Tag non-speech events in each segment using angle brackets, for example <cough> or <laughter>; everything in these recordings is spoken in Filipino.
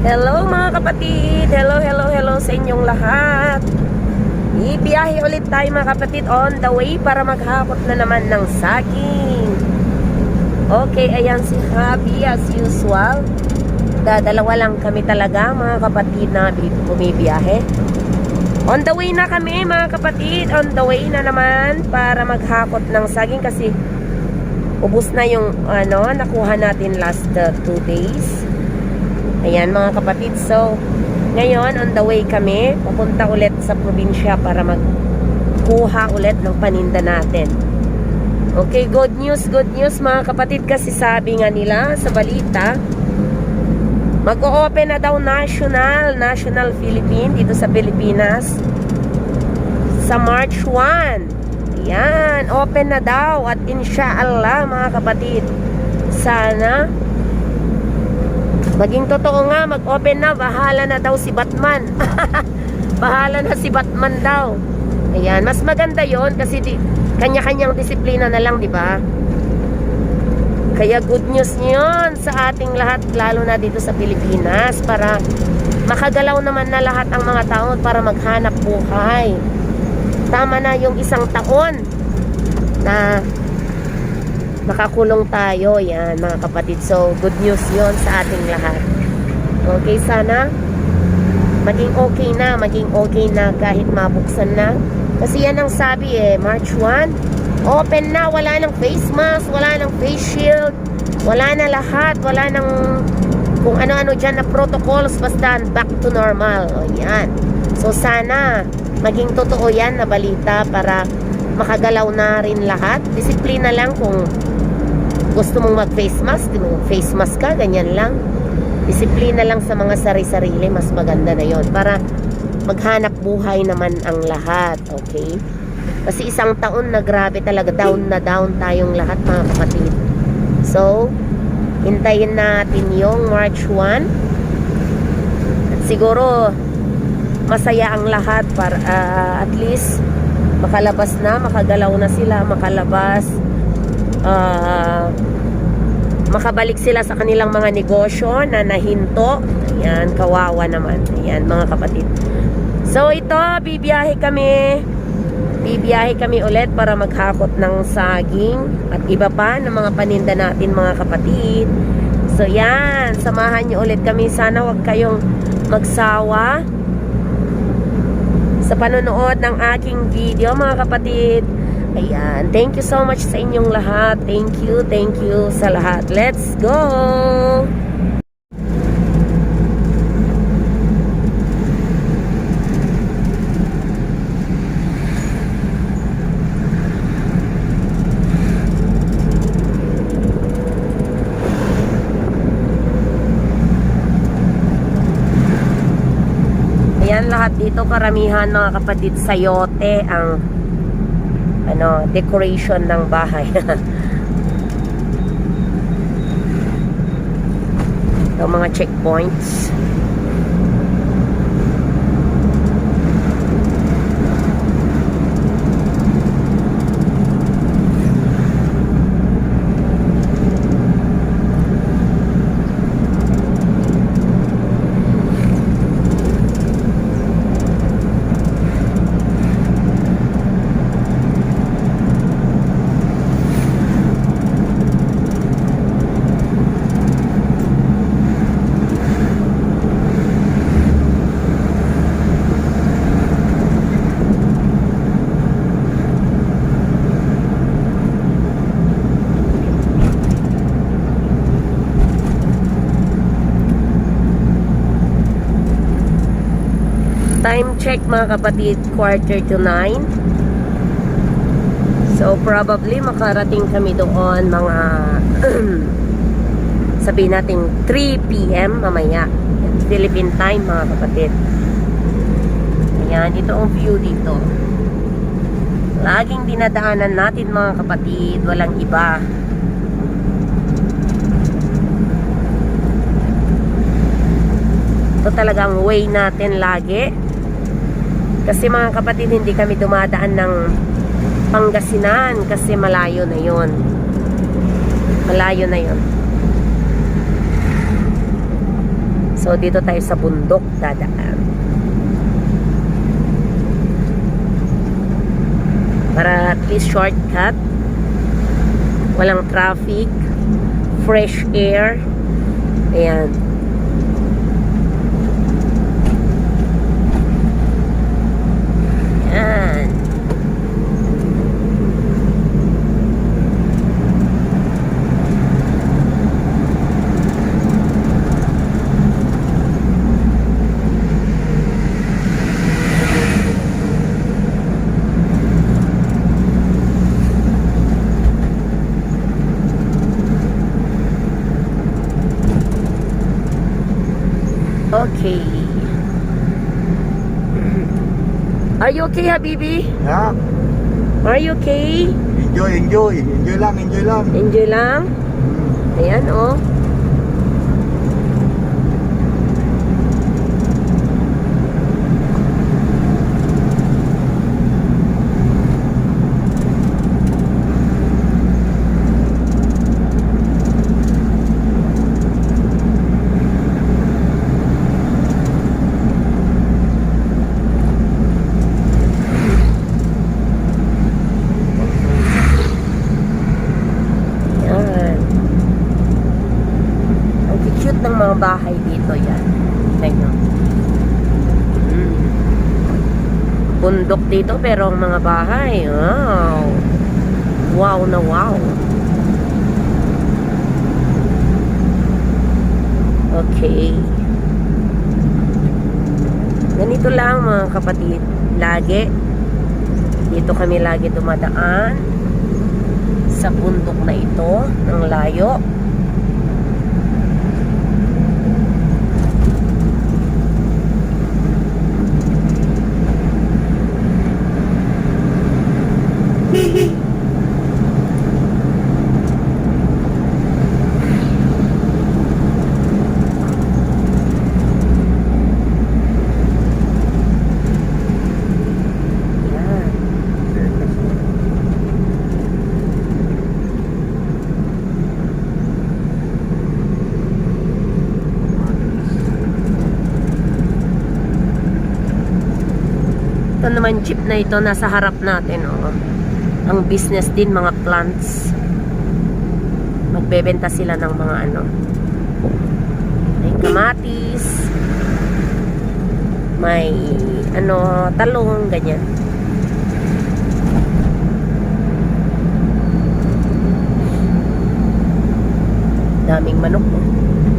Hello mga kapatid! Hello, hello, hello sa inyong lahat! Ibiyahe ulit tayo mga kapatid on the way para maghakot na naman ng saging. Okay, ayan si Habi as usual. Dadalawa lang kami talaga mga kapatid na bi- bumibiyahe. On the way na kami mga kapatid. On the way na naman para maghakot ng saging kasi ubus na yung ano, nakuha natin last uh, two days. Ayan mga kapatid. So, ngayon on the way kami. Pupunta ulit sa probinsya para magkuha ulit ng paninda natin. Okay, good news, good news mga kapatid kasi sabi nga nila sa balita, mag-o-open na daw national, national Philippine dito sa Pilipinas sa March 1. Ayan, open na daw at insyaallah mga kapatid, sana maging totoo nga, mag-open na, bahala na daw si Batman. <laughs> bahala na si Batman daw. Ayan, mas maganda yon kasi di, kanya-kanyang disiplina na lang, di ba? Kaya good news yun sa ating lahat, lalo na dito sa Pilipinas, para makagalaw naman na lahat ang mga tao para maghanap buhay. Tama na yung isang taon na makakulong tayo. Yan, mga kapatid. So, good news yon sa ating lahat. Okay, sana maging okay na, maging okay na kahit mabuksan na. Kasi yan ang sabi eh, March 1, open na, wala nang face mask, wala nang face shield, wala na lahat, wala nang kung ano-ano dyan na protocols, basta back to normal. O yan. So sana, maging totoo yan na balita para makagalaw na rin lahat. Disiplina lang kung gusto mong mag-face mask, face mask ka, ganyan lang. Disiplina lang sa mga sari-sarili, mas maganda na yon para maghanap buhay naman ang lahat, okay? Kasi isang taon na grabe talaga, down na down tayong lahat mga kapatid. So, hintayin natin yung March 1. At siguro, masaya ang lahat para ah, at least makalabas na, makagalaw na sila, makalabas. Ah, makabalik sila sa kanilang mga negosyo na nahinto. Ayan, kawawa naman. Ayan, mga kapatid. So, ito, bibiyahe kami. Bibiyahe kami ulit para maghakot ng saging at iba pa ng mga paninda natin, mga kapatid. So, yan. Samahan niyo ulit kami. Sana wag kayong magsawa sa panonood ng aking video, mga kapatid. Ayan. Thank you so much sa inyong lahat. Thank you, thank you sa lahat. Let's go! Lahat dito karamihan mga kapatid sayote ang ano decoration ng bahay. <laughs> Ito mga checkpoints. Time check mga kapatid, quarter to nine. So probably makarating kami doon mga <clears throat> sabihin natin 3 p.m. mamaya. Philippine time mga kapatid. Ayan, ito ang view dito. Laging dinadaanan natin mga kapatid, walang iba. Ito talagang way natin lagi. Kasi mga kapatid, hindi kami dumadaan ng Pangasinan kasi malayo na yon. Malayo na yon. So, dito tayo sa bundok dadaan. Para at least shortcut. Walang traffic. Fresh air. Ayan. Okay. Are you okay, Habibi? Yeah. Are you okay? Enjoy, enjoy. Enjoy lang, enjoy lang. Enjoy lang. Ayan, oh. Yan. Ang cute ng mga bahay dito yan. Tingnan. Mm. Bundok dito pero ang mga bahay, wow. Wow na wow. Okay. Ganito lang mga kapatid. Lagi. Dito kami lagi dumadaan sa bundok na ito ng layo. Yan. Ito naman jeep na ito nasa harap natin oh. Ang business din mga plants. Magbebenta sila ng mga ano. May kamatis. May ano talong ganyan. Daming manok. oh.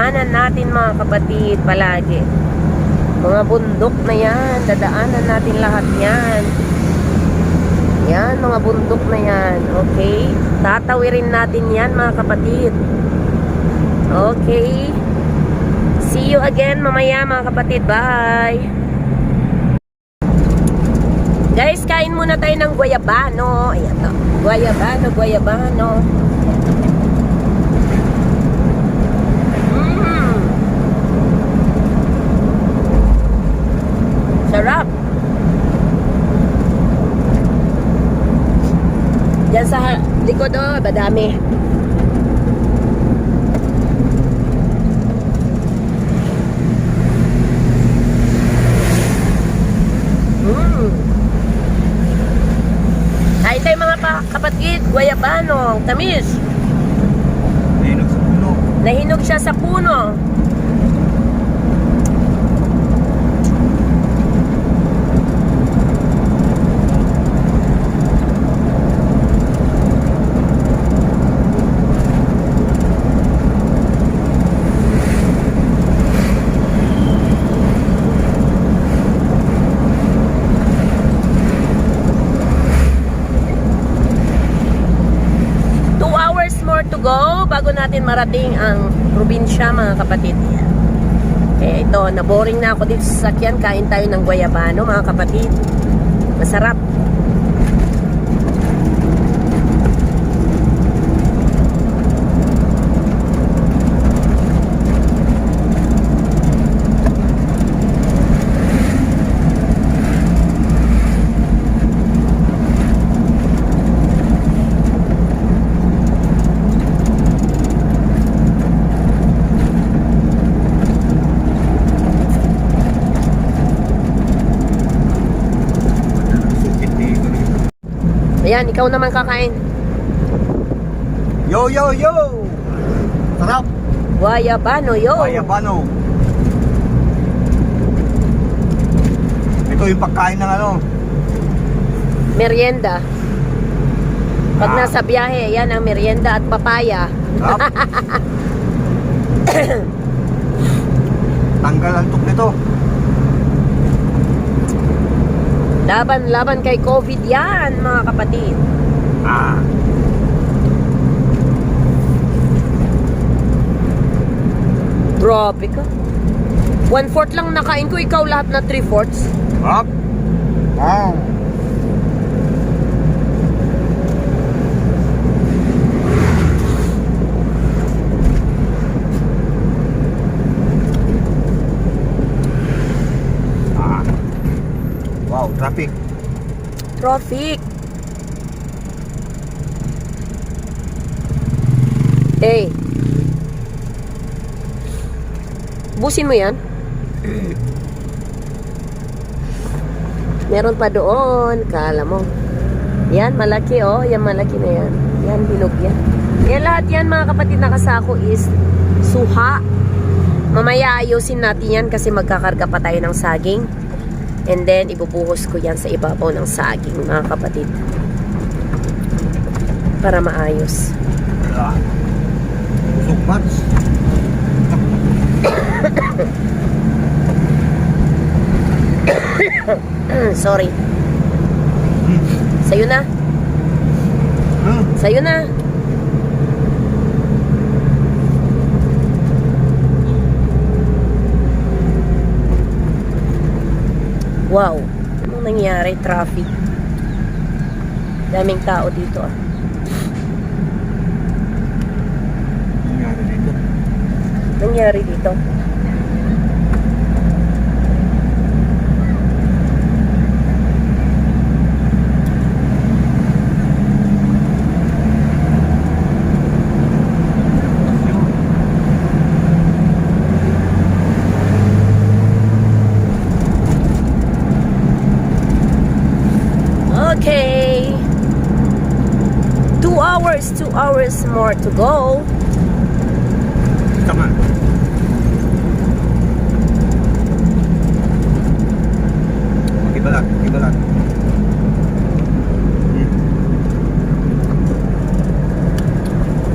Dinadaanan natin mga kapatid palagi. Mga bundok na yan, dadaanan natin lahat yan. Yan, mga bundok na yan. Okay? Tatawirin natin yan mga kapatid. Okay? See you again mamaya mga kapatid. Bye! Guys, kain muna tayo ng guayabano. Ayan to. Guayabano, guayabano. Mm. Sarap. Diyan sa likod, oh, badami. Mm. Tayo mga pa- kapatid, guayabano, tamis. Nahinog sa puno. Nahinog siya sa puno. Two hours more to go bago natin marating ang probinsya mga kapatid. Eh ito, naboring na ako dito sa sakyan. Kain tayo ng guayabano mga kapatid. Masarap. Ayan, ikaw naman kakain. Yo, yo, yo! Sarap! Guayabano, yo! Bayabano. Ito yung pagkain ng ano. Merienda. Pag Ah. nasa biyahe, yan ang merienda at papaya. <laughs> Tanggal ang tok nito. Laban-laban kay COVID yan, mga kapatid. Ah. Grabe ka. One-fourth lang nakain ko, ikaw lahat na three-fourths. Wow. Ah. Wow, traffic. Traffic. Hey. Busin mo yan. <clears throat> Meron pa doon. Kala mo. Yan, malaki oh. Yan, malaki na yan. Yan, bilog yan. Yan lahat yan mga kapatid nakasako is suha. Mamaya ayusin natin yan kasi magkakarga pa tayo ng saging. And then, ibubuhos ko yan sa ibabaw ng saging, mga kapatid. Para maayos. Ah. Busog pats. Sorry. Sa'yo na. Hmm. Sa'yo na. Wow. Anong nangyari? Traffic. Daming tao dito ah. Nangyari dito. Nangyari dito? hours more to go. Tama. Iba lang, iba lang.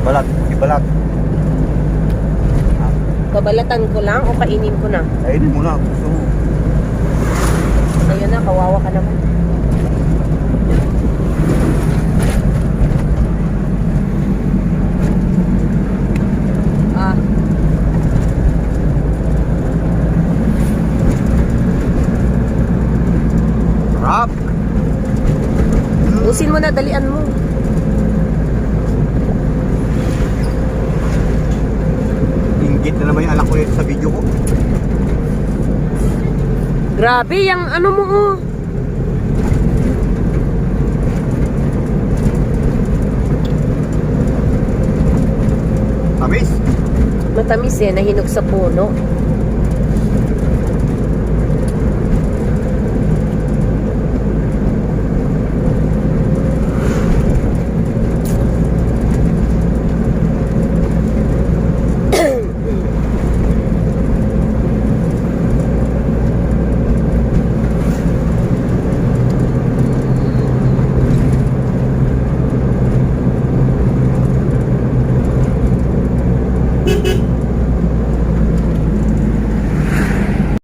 Ibalat, ibalat. Babalatan ko lang o kainin ko na? Kainin mo na, gusto mo. Ayun na, kawawa ka naman. Bilisin mo na, dalian mo. Inggit na naman yung anak ko yun sa video ko. Grabe, yung ano mo oh. Tamis. Matamis eh, nahinog sa puno.